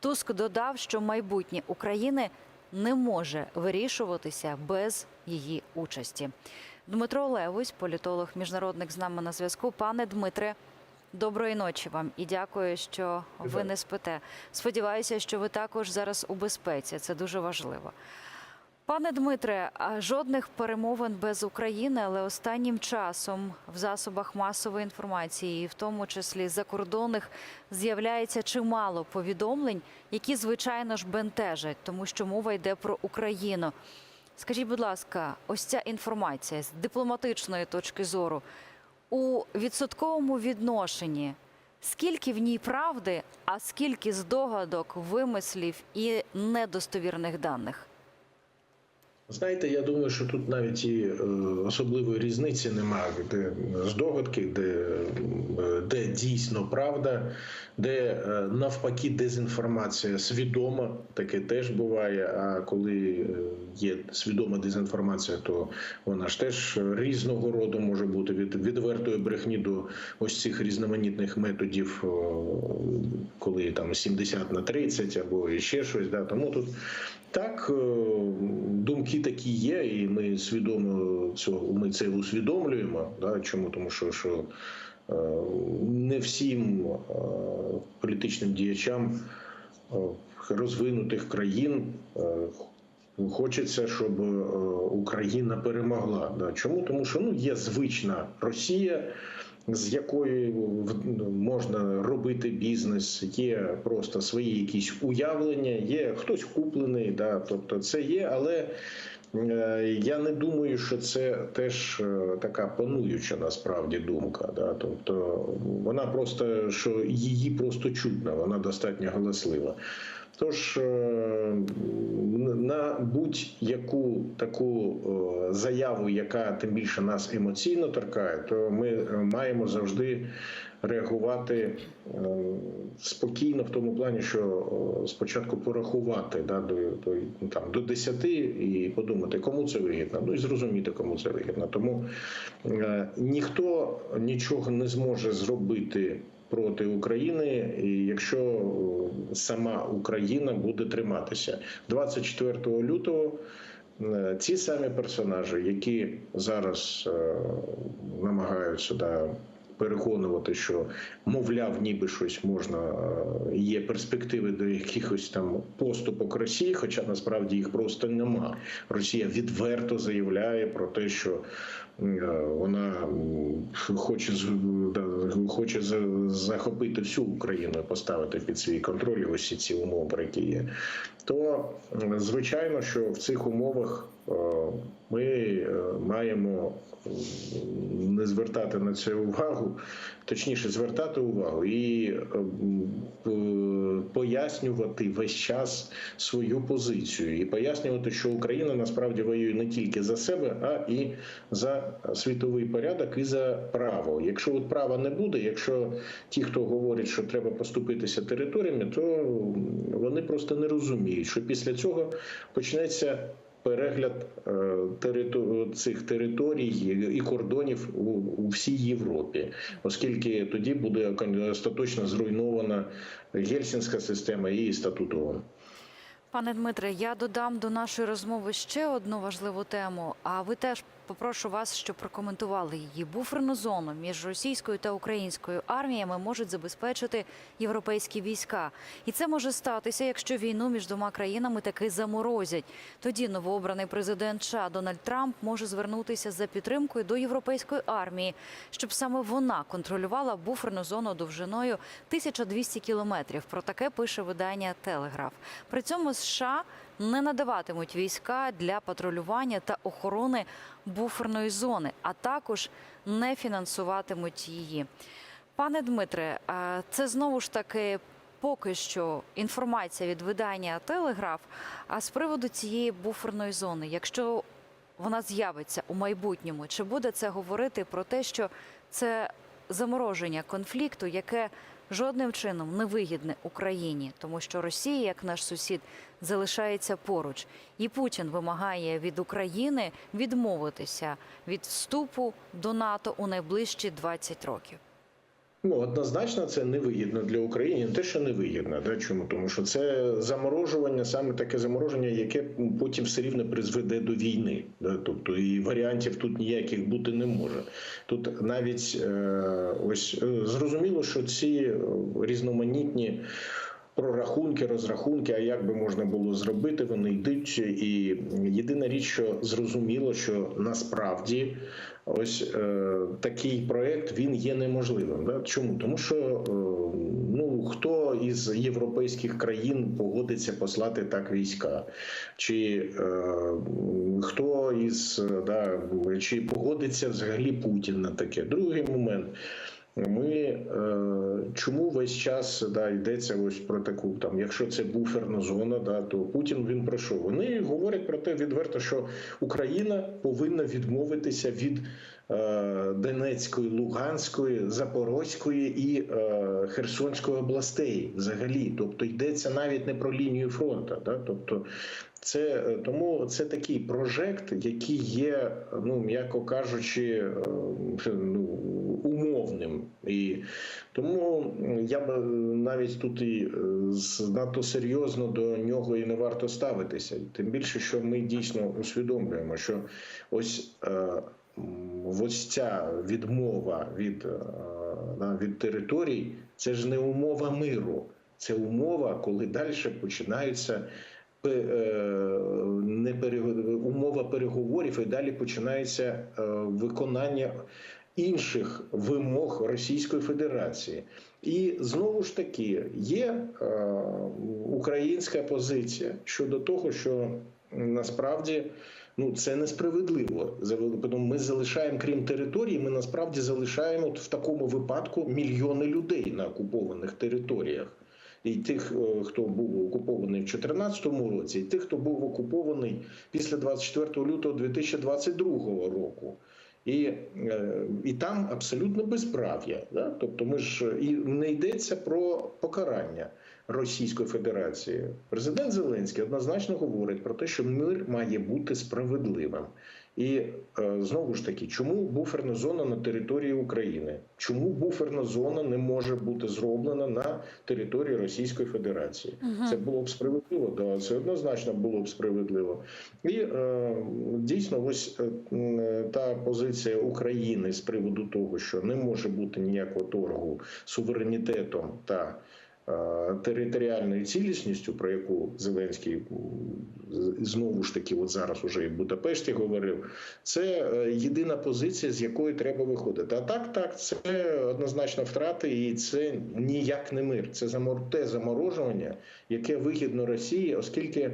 Туск додав, що майбутнє України не може вирішуватися без її участі. Дмитро Левусь, політолог міжнародник з нами на зв'язку. Пане Дмитре, доброї ночі вам і дякую, що ви не спите. Сподіваюся, що ви також зараз у безпеці. Це дуже важливо. Пане Дмитре, жодних перемовин без України, але останнім часом в засобах масової інформації, в тому числі закордонних, з'являється чимало повідомлень, які звичайно ж бентежать, тому що мова йде про Україну. Скажіть, будь ласка, ось ця інформація з дипломатичної точки зору у відсотковому відношенні. Скільки в ній правди, а скільки здогадок, вимислів і недостовірних даних? Знаєте, я думаю, що тут навіть і е, особливої різниці немає, де здогадки, де, е, де дійсно правда, де е, навпаки дезінформація свідома, таке теж буває. А коли е, є свідома дезінформація, то вона ж теж різного роду може бути від відвертої брехні до ось цих різноманітних методів, коли там 70 на 30 або ще щось. Да. Тому тут так, е, думки такі є, і ми свідомо цього ми це усвідомлюємо. Да? Чому? Тому що, що е, не всім е, політичним діячам розвинутих країн хочеться, щоб Україна перемогла. Чому? Тому що ну, є звична Росія. З якою в- можна робити бізнес, є просто свої якісь уявлення, є хтось куплений, да, тобто це є, але е, я не думаю, що це теж е, така пануюча насправді думка. Да, тобто вона просто що її просто чутна, вона достатньо галаслива. Тож е, на будь-яку таку е, заяву, яка тим більше нас емоційно торкає, то ми е, маємо завжди реагувати спокійно в тому плані, що спочатку порахувати да, до, до, там, до 10 і подумати, кому це вигідно, ну і зрозуміти, кому це вигідно. Тому ніхто нічого не зможе зробити проти України, і якщо е, сама Україна буде триматися 24 лютого. е, Ці самі персонажі, які зараз е, намагаються да, переконувати, що мовляв, ніби щось можна, е, є перспективи до якихось там поступок Росії, хоча насправді їх просто нема. Росія відверто заявляє про те, що е, вона хоче хоче захопити всю Україну, і поставити під свій контроль ось ці умови, які є. То звичайно, що в цих умовах ми е, маємо не звертати на це увагу, точніше, звертати увагу і е, м, е, пояснювати весь час свою позицію, і пояснювати, що Україна насправді воює не тільки за себе, а і за світовий порядок і за право. Якщо от права не буде, якщо ті, хто говорять, що треба поступитися територіями, то вони просто не розуміють, що після цього почнеться. Перегляд е, цих територій і кордонів у, всій Європі, оскільки тоді буде остаточно зруйнована гельсінська система і статут ООН. Пане Дмитре, я додам до нашої розмови ще одну важливу тему. А ви теж попрошу вас, щоб прокоментували її. Буферну зону між російською та українською арміями можуть забезпечити європейські війська, і це може статися, якщо війну між двома країнами таки заморозять. Тоді новообраний президент США Дональд Трамп може звернутися за підтримкою до європейської армії, щоб саме вона контролювала буферну зону довжиною 1200 кілометрів. Про таке пише видання Телеграф. При цьому США не надаватимуть війська для патрулювання та охорони буферної зони, а також не фінансуватимуть її. Пане Дмитре, це знову ж таки поки що інформація від видання Телеграф. А з приводу цієї буферної зони, якщо вона з'явиться у майбутньому, чи буде це говорити про те, що це замороження конфлікту, яке жодним чином не вигідне Україні, тому що Росія, як наш сусід, залишається поруч, і Путін вимагає від України відмовитися від вступу до НАТО у найближчі 20 років. Ну, однозначно, це невигідно для України. Те, що невигідно. Да? Чому? Тому що це заморожування, саме таке замороження, яке потім все рівно призведе до війни. Да? Тобто і варіантів тут ніяких бути не може. Тут навіть е, ось е, зрозуміло, що ці е, різноманітні. Прорахунки, розрахунки, а як би можна було зробити, вони йдуть. І єдина річ, що зрозуміло, що насправді ось е, такий проект він є неможливим. Да? Чому? Тому що е, ну хто із європейських країн погодиться послати так війська, чи е, хто із е, да, чи погодиться взагалі Путін на таке? Другий момент. Ми е, чому весь час да, йдеться ось про таку там, якщо це буферна зона, да, то Путін він про що? Вони говорять про те відверто, що Україна повинна відмовитися від Донецької, Луганської, Запорозької і е, Херсонської областей взагалі. Тобто йдеться навіть не про лінію фронту. Тобто це е, тому це такий прожект, який є, ну м'яко кажучи, е, ну, умовним. І тому я б навіть тут і е, надто серйозно до нього і не варто ставитися. Тим більше, що ми дійсно усвідомлюємо, що ось. е, Ось ця відмова від, е, від територій, це ж не умова миру, це умова, коли далі починаються пе- е, не умова переговорів, і далі починається е, виконання інших вимог Російської Федерації. І знову ж таки є українська позиція щодо того, що насправді. Ну, це несправедливо. Тому Ми залишаємо, крім території, ми насправді залишаємо в такому випадку мільйони людей на окупованих територіях. І тих, е, хто був окупований в 2014 році, і тих, хто був окупований після 24 лютого 2022 року. І, е, і там абсолютно безправ'я. Да? Тобто, ми ж і не йдеться про покарання Російської Федерації. Президент Зеленський однозначно говорить про те, що мир має бути справедливим. І е, знову ж таки, чому буферна зона на території України? Чому буферна зона не може бути зроблена на території Російської Федерації? Це було б справедливо, да, це однозначно було б справедливо. І е, дійсно, ось е, та позиція України з приводу того, що не може бути ніякого торгу суверенітетом та е, територіальною цілісністю, про яку Зеленський знову ж таки, от зараз уже і в Будапешті говорив, це е, єдина позиція, з якої треба виходити. А так, так, це однозначно втрати, і це ніяк не мир. Це те заморожування, яке вигідно Росії, оскільки.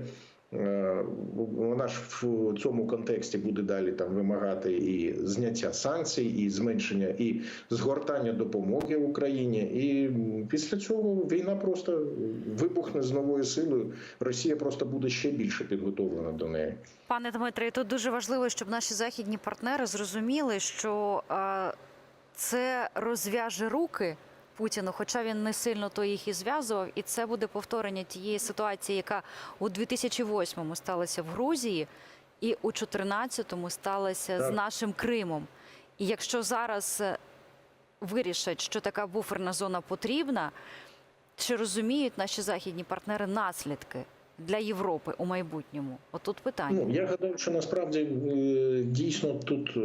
Е, Вона ж в цьому контексті буде далі там вимагати і зняття санкцій, і зменшення, і згортання допомоги Україні. І після цього війна просто вибухне з новою силою. Росія просто буде ще більше підготовлена до неї. Пане Дмитре, тут дуже важливо, щоб наші західні партнери зрозуміли, що е, це розв'яже руки Путіну, хоча він не сильно то їх і зв'язував, і це буде повторення тієї ситуації, яка у 2008-му сталася в Грузії, і у 2014-му сталася з нашим Кримом. І якщо зараз е, вирішать, що така буферна зона потрібна, чи розуміють наші західні партнери наслідки для Європи у майбутньому? Отут питання. Ну я гадаю, що насправді е, дійсно тут е,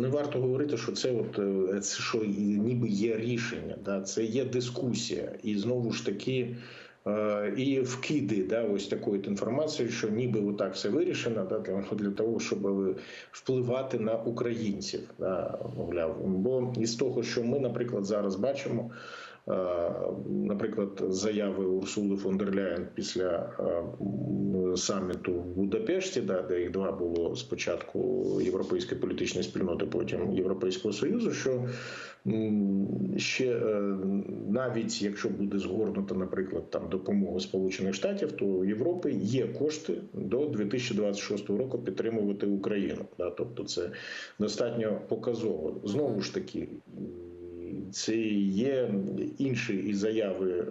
не варто говорити, що це от е, що ніби є рішення. Да, це є дискусія, і знову ж таки. І вкиди да, ось такої інформації, що ніби отак все вирішено, да, для, для того, щоб впливати на українців, да, мовляв. Бо із того, що ми, наприклад, зараз бачимо, наприклад, заяви Урсули фон дер Ляєн після е, саміту в Будапешті, да, де їх два було спочатку Європейської політичної спільноти, потім Європейського Союзу, що ще е, навіть якщо буде згорнута, наприклад, там допомога Сполучених Штатів, то у Європи є кошти до 2026 року підтримувати Україну. Тобто це достатньо показово. Знову ж таки, це є інші і заяви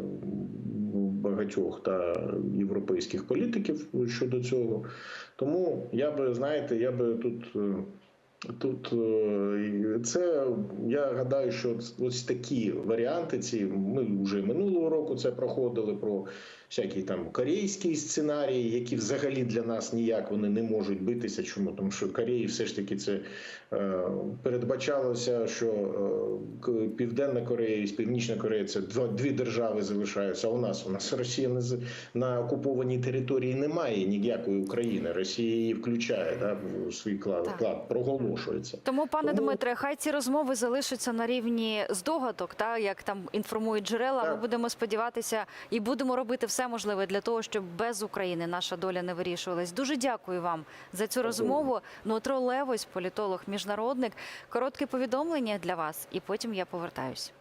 багатьох та європейських політиків щодо цього. Тому я би знаєте, я би тут. е, Тут е, це я гадаю, що ось такі варіанти. Ці ми вже минулого року це проходили про всякі там корейські сценарії, які взагалі для нас ніяк вони не можуть битися. Чому тому, що Кореї все ж таки це е, передбачалося, що е, Південна Корея і Північна Корея це два дві держави залишаються. А у нас у нас Росія не на окупованій території немає ніякої України. Росія її включає да, в свій клад, Так. клад проголошується. Тому, пане Тому- Дмитре, хай ці розмови залишаться на рівні здогадок, та як там інформують джерела. Ми будемо сподіватися і будемо робити все можливе для того, щоб без України наша доля не вирішувалась. Дуже дякую вам за цю розмову. Дмитро Левось, політолог, міжнародник. Коротке повідомлення для вас, і потім я повертаюсь.